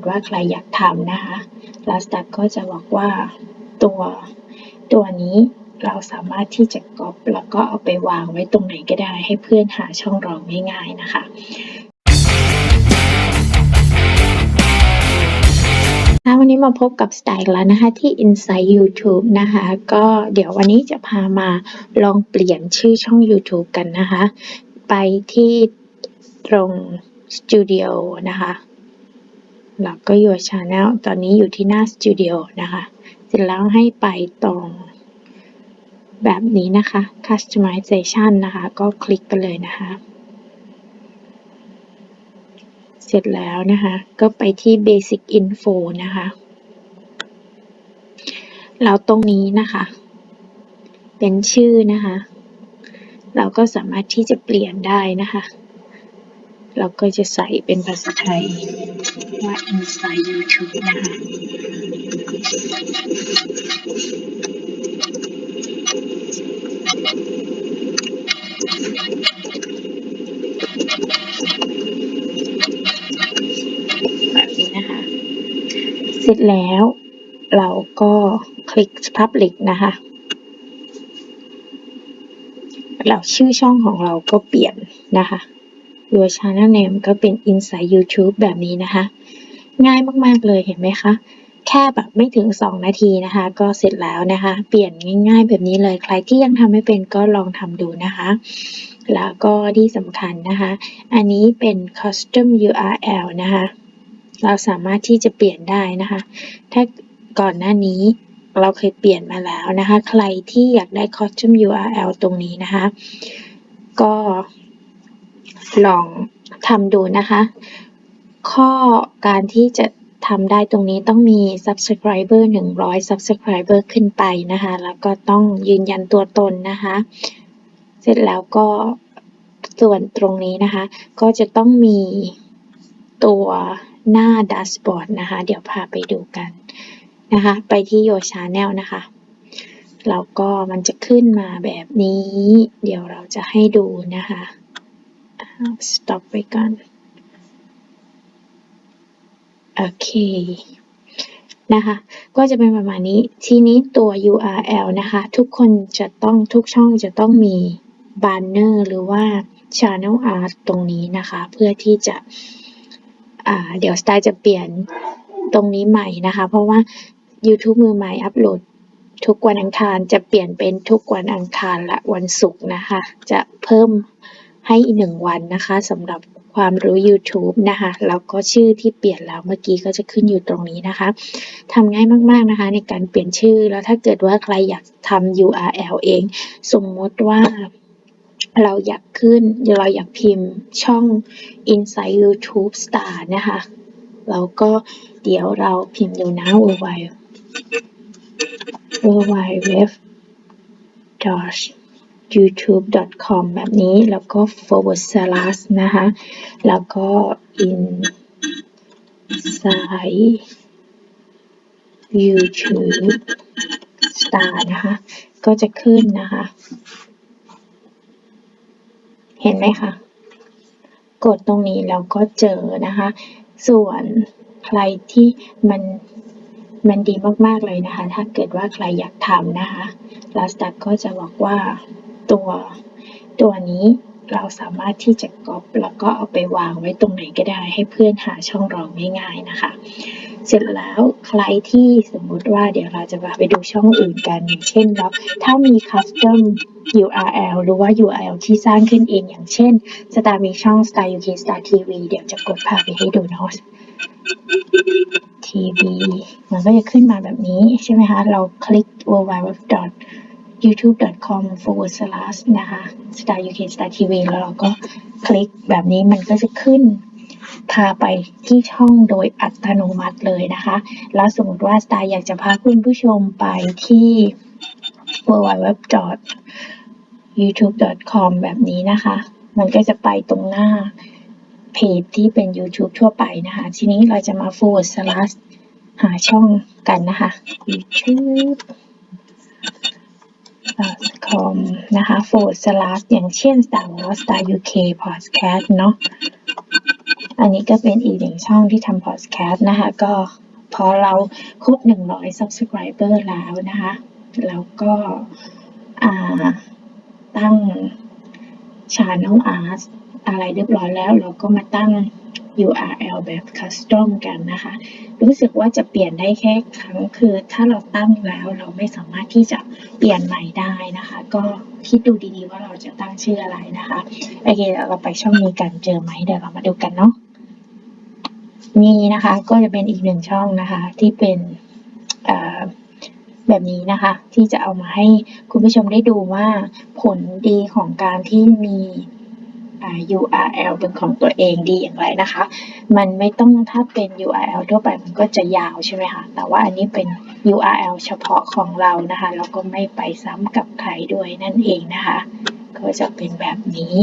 ดว่าใครอยากทำนะคะลาสตักก็จะบอกว่าตัวตัวนี้เราสามารถที่จะก๊อปแล้วก็เอาไปวางไว้ตรงไหนก็ได้ ให้เพื่อนหาช่องเราง่ายๆนะคะค่ะวันนี้มาพบกับสไตล์แล้วนะคะ ที่ Inside YouTube นะคะ ก็เดี๋ยววันนี้จะพามาลองเปลี่ยนชื่อช่อง YouTube กันนะคะ ไปที่ตรง Studio นะคะ แล้วก็ Your Channel ตอนนี้อยู่ที่หน้า Studio นะคะ เสร็จแล้วให้ไปตรงแบบนี้นะคะ Customization นะคะ ก็คลิกไปเลยนะคะ เสร็จแล้วนะคะ ก็ไปที่ Basic Info นะคะ แล้วตรงนี้นะคะ เป็นชื่อนะคะ เราก็สามารถที่จะเปลี่ยนได้นะคะ เราก็จะใส่เป็นภาษาไทย ว่า Inside YouTube นะคะแบบนี้นะคะ เสร็จแล้วเราก็คลิก Public นะคะแล้วชื่อช่องของเราก็เปลี่ยนนะคะ Your Channel Name ก็เป็น Inside YouTube แบบนี้นะคะ ง่ายมากๆเลยเห็นไหมคะ แค่แบบไม่ถึง 2 นาทีนะคะ ก็เสร็จแล้วนะคะ เปลี่ยนง่ายๆแบบนี้เลย ใครที่ยังทำไม่เป็นก็ลองทำดูนะคะ แล้วก็ที่สำคัญนะคะ อันนี้เป็น Custom URL นะคะ เราสามารถที่จะเปลี่ยนได้นะคะ ถ้าก่อนหน้านี้เราเคยเปลี่ยนมาแล้วนะคะ ใครที่อยากได้ Custom URL ตรงนี้นะคะ ก็ ลองทำดูนะคะ ข้อการที่จะทำได้ตรงนี้ต้องมี subscriber 100 subscriber ขึ้นไปนะคะ แล้วก็ต้องยืนยันตัวตนนะคะ เสร็จแล้วก็ส่วนตรงนี้นะคะ ก็จะต้องมีตัวหน้าด a ชบอร์ดนะคะ เดี๋ยวพาไปดูกันนะคะ ไปที่ Your Channel นะคะ แล้วก็มันจะขึ้นมาแบบนี้ เดี๋ยวเราจะให้ดูนะคะ stop ไปก่อน โอเค นะคะ ก็จะเป็นประมาณนี้ ทีนี้ตัว URL นะคะ ทุกคนจะต้องทุกช่องจะต้องมี banner หรือว่า channel art ตรงนี้นะคะ เพื่อที่จะ อ่า เดี๋ยวสไตล์จะเปลี่ยนตรงนี้ใหม่นะคะ เพราะว่า YouTube มือใหม่อัปโหลดทุกวันอังคารจะเปลี่ยนเป็นทุกวันอังคารและวันศุกร์นะคะ จะเพิ่ม ให้อีกหนึ่งวันนะคะสำหรับความรู้ YouTube นะคะ แล้วก็ชื่อที่เปลี่ยนแล้วเมื่อกี้ก็จะขึ้นอยู่ตรงนี้นะคะทำง่ายมากๆนะคะในการเปลี่ยนชื่อ แล้วถ้าเกิดว่าใครอยากทำ URL เอง สมมติว่าเราอยากขึ้นเราอยากพิมพ์ช่อง Inside YouTube Star นะคะแล้วก็เดี๋ยวเราพิมพ์ดูนะ youtube.com แบบนี้ แล้วก็ forward slash นะคะ แล้วก็ inside youtube star นะคะ ก็จะขึ้นนะคะ เห็นไหมคะ กดตรงนี้แล้วก็เจอนะคะ ส่วนใครที่มันมันดีมาก ๆ เลยนะคะ ถ้าเกิดว่าใครอยากทำนะคะลาสตักก็จะบอกว่า ตัว ตัวนี้เราสามารถที่จะก๊อปแล้วก็เอาไปวางไว้ตรงไหนก็ได้ให้เพื่อนหาช่องเราง่ายๆนะคะ เสร็จแล้วใครที่สมมุติว่าเดี๋ยวเราจะาไปดูช่องอื่นกันอย่างเช่นเราถ้ามี custom URL หรือว่า URL ที่สร้างขึ้นเองอย่างเช่น Star มีช่อง Star UK Star TV เดี๋ยวจะกดพาไปให้ดูเนาะ TV มันก็จะขึ้นมาแบบนี้ใช่ไหมคะ เราคลิก www youtube.com forward slash นะคะ star uk star tv แล้วเราก็คลิกแบบนี้มันก็จะขึ้น พาไปที่ช่องโดยอัตโนมัติเลยนะคะ แล้วสมมติว่า Star อยากจะพาคุณผู้ชมไปที่ www youtube.com แบบนี้นะคะ มันก็จะไปตรงหน้าเพจที่เป็น YouTube ทั่วไปนะคะ ทีนี้เราจะมา forward slash หาช่องกันนะคะ YouTube com นะคะ forward slash อย่างเช่น Star Wars Star UK podcast เนาะ อันนี้ก็เป็นอีกหนึ่งช่องที่ทำพอดแคสต์นะคะ ก็พอเราครบ 100 subscriber แล้วนะคะแล้วก็ตั้ง channel art อะไรเรียบร้อยแล้ว เราก็มาตั้ง URL แบบ custom กันนะคะ รู้สึกว่าจะเปลี่ยนได้แค่ครั้งคือถ้าเราตั้งแล้วเราไม่สามารถที่จะเปลี่ยนใหม่ได้นะคะ ก็คิดดูดีๆว่าเราจะตั้งชื่ออะไรนะคะโอเคเราไปช่องนี้กันเจอไหมเดี๋ยวเรามาดูกันเนาะนี่นะคะก็จะเป็นอีกหนึ่งช่องนะคะที่เป็นแบบนี้นะคะ ที่จะเอามาให้คุณผู้ชมได้ดูว่าผลดีของการที่มี URL เป็นของตัวเองดีอย่างไรนะคะ มันไม่ต้องถ้าเป็น URL ทั่วไปมันก็จะยาวใช่ไหมคะแต่ว่าอันนี้เป็น URL เฉพาะของเรานะคะแล้วก็ไม่ไปซ้ำกับใครด้วยนั่นเองนะคะ ก็จะเป็นแบบนี้